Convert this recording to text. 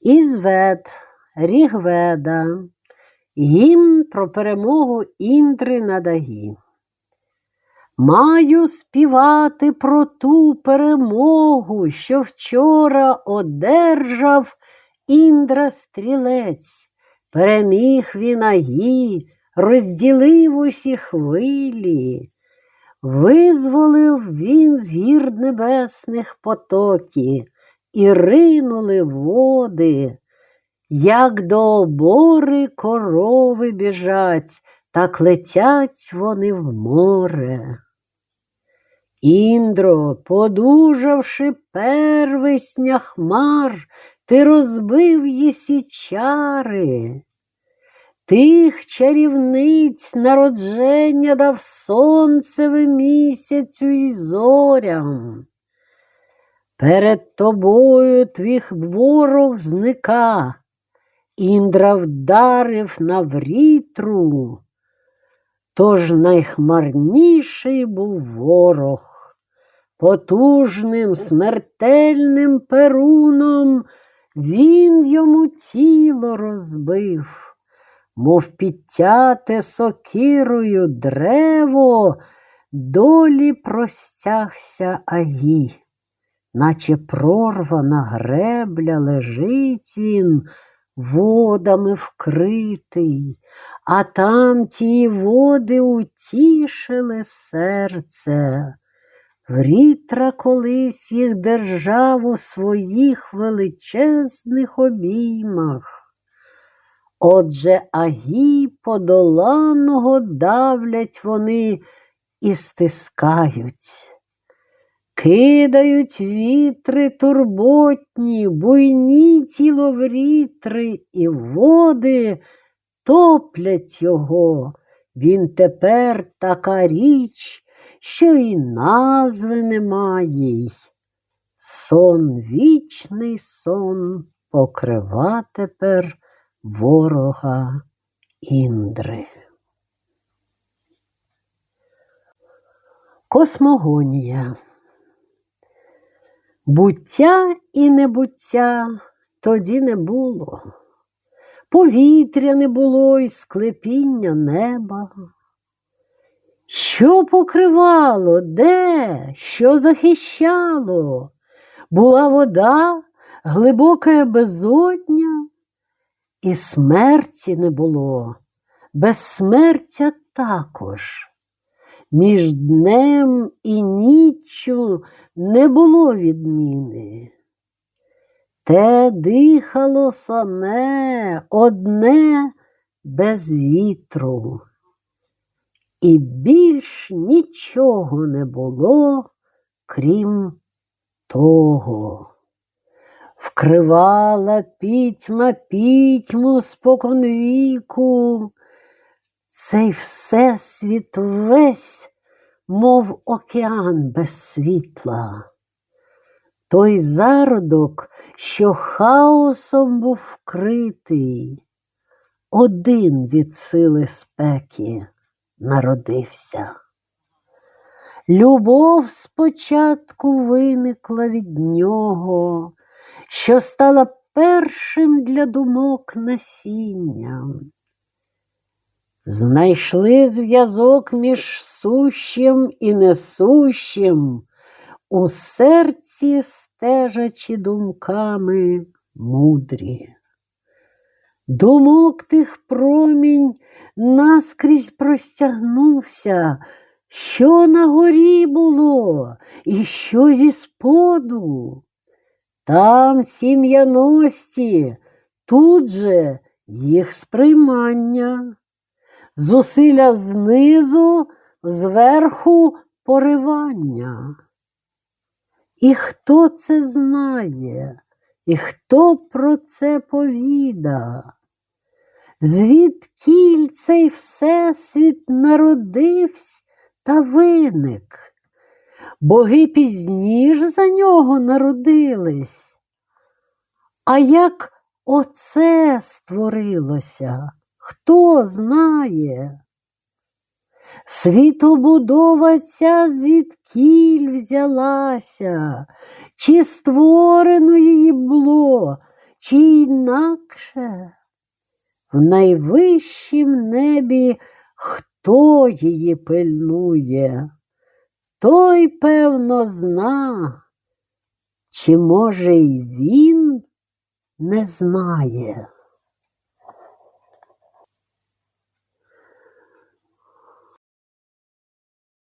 Ізвед, Рігведа, гімн про перемогу Індри на Дагі. Маю співати про ту перемогу, що вчора одержав Індра стрілець. Переміг він агі, розділив усі хвилі, визволив він з гір небесних потоки, і ринули води, як до обори корови біжать, так летять вони в море. Індро, подужавши первесня хмар, ти розбив єсі чари. Тих чарівниць народження дав сонцеве місяцю й зорям. Перед тобою твій ворог зника, Індра вдарив на врітру, тож найхмарніший був ворог, потужним смертельним перуном він йому тіло розбив, мов підтяте сокирою древо, долі простягся агі, наче прорвана гребля лежить він, водами вкритий, а там ті води утішили серце. Врітра колись їх держав у своїх величезних обіймах. Отже, агі подоланого давлять вони і стискають. Кидають вітри турботні, буйні тіловрітри і води топлять його. Він тепер така річ, що й назви немає. Сон вічний сон покрива тепер ворога Індри. Космогонія. Буття і небуття тоді не було. Повітря не було й склепіння неба. Що покривало, де, що захищало? Була вода, глибока безодня, і смерті не було, безсмертя також. Між днем і ніччю не було відміни. Те дихало саме одне без вітру, і більш нічого не було, крім того. Вкривала пітьма пітьму споконвіку, цей всесвіт весь, мов океан без світла. Той зародок, що хаосом був вкритий, один від сили спеки народився. Любов спочатку виникла від нього, що стала першим для думок насінням. Знайшли зв'язок між сущим і несущим, у серці стежачи думками мудрі. Думок тих промінь наскрізь простягнувся, що на горі було, і що зі споду. Там сім'яності, тут же їх сприймання, зусилля знизу, зверху поривання. І хто це знає, і хто про це повіда? Звідкіль цей всесвіт народився та виник? Боги пізніш за нього народились. А як оце створилося? Хто знає? Світобудова ця звідкіль взялася, чи створено її було, чи інакше в найвищім небі хто її пильнує, той, певно, зна, чи може й він не знає.